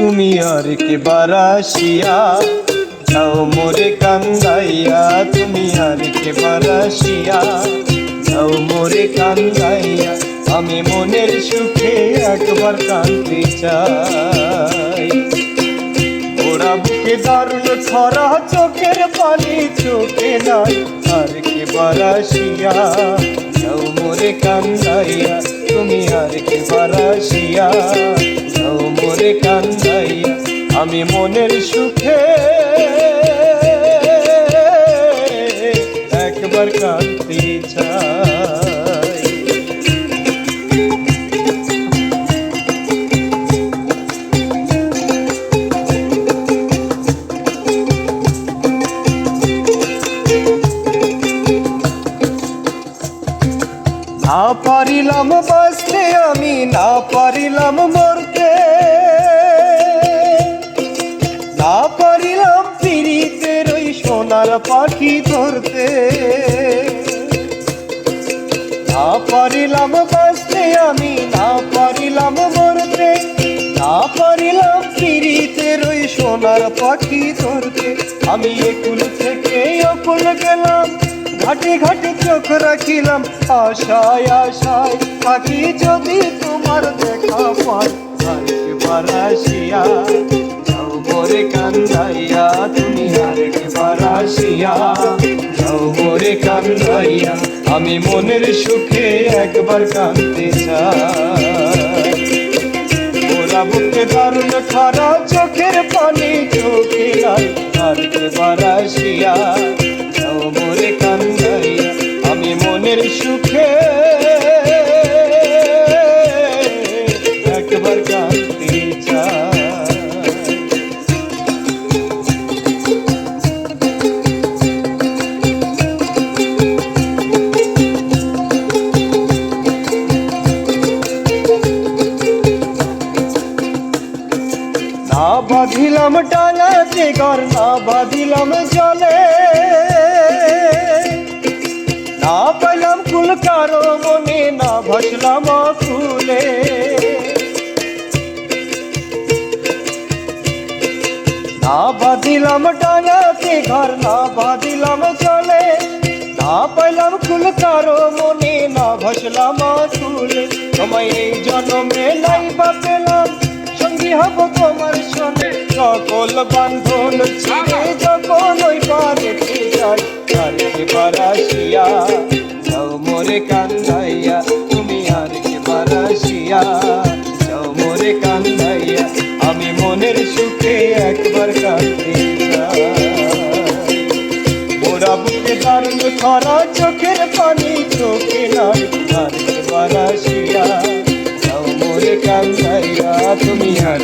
তুমি আর কে বারাসিয়া? যাও মোরে কান্দাইয়া, তুমি আর কে বারাসিয়া? যাও মোরে কান্দাইয়া, আমি মনের সুখে একবার কাঁদতে চাই। ওরা বুকে দারুণ খরা চোখের পানি চোখে নাই, আর কে বারাসিয়া? যাও মোরে কান্দাইয়া আমি মনের সুখে। একবার কাঁদতে চাই। না পারিলাম বাঁচতে আমি না পারিলাম মরতে। সোনার পাখি ধরতে। না পারিলাম বাঁচতে আমি, না পারিলাম মরতে। না পারিলাম ফিরিতে ওই সোনার পাখি ধরতে। আমি একুল থেকে অকুল গেলাম, ঘাটে ঘাটে চোখ রাখিলাম। আশায় আশায় থাকি যদি তোমার দেখা পাই আসিয়া আমি মনের সুখে একবার কাঁদতে চাই। ওরা বুকে দারুণ খারা চোখের পানি, চোখে আর বারাসিয়া বাঁধিলাম টাঙাতে ঘর না বাঁধিলাম জলে। না পাইলাম কুল কারও মনে, না ভাসলাম ফুলে না বাঁধিলাম টাঙাতে ঘর না বাঁধিলাম জলে। না পাইলাম কুল কারও মনে, না ভাসলাম ফুলে তোমায় এই জন্মে নাই বা পেলাম, সঙ্গী হব তোমার সকল বান্ধন ছিঁড়ে যখন ওই পারেতে যাই আরেকে বারাসিয়া যাও মোরে কান্দাইয়া, তুমি আরেকে বারাসিয়া যাও মোরে কান্দাইয়া, আমি মনের সুখে একবার চাই। মোরা বুকে দারুণ খরা চোখের পানি চোখে নাই বারাসিয়া যাও মোরে কান্দাইয়া, তুমি আর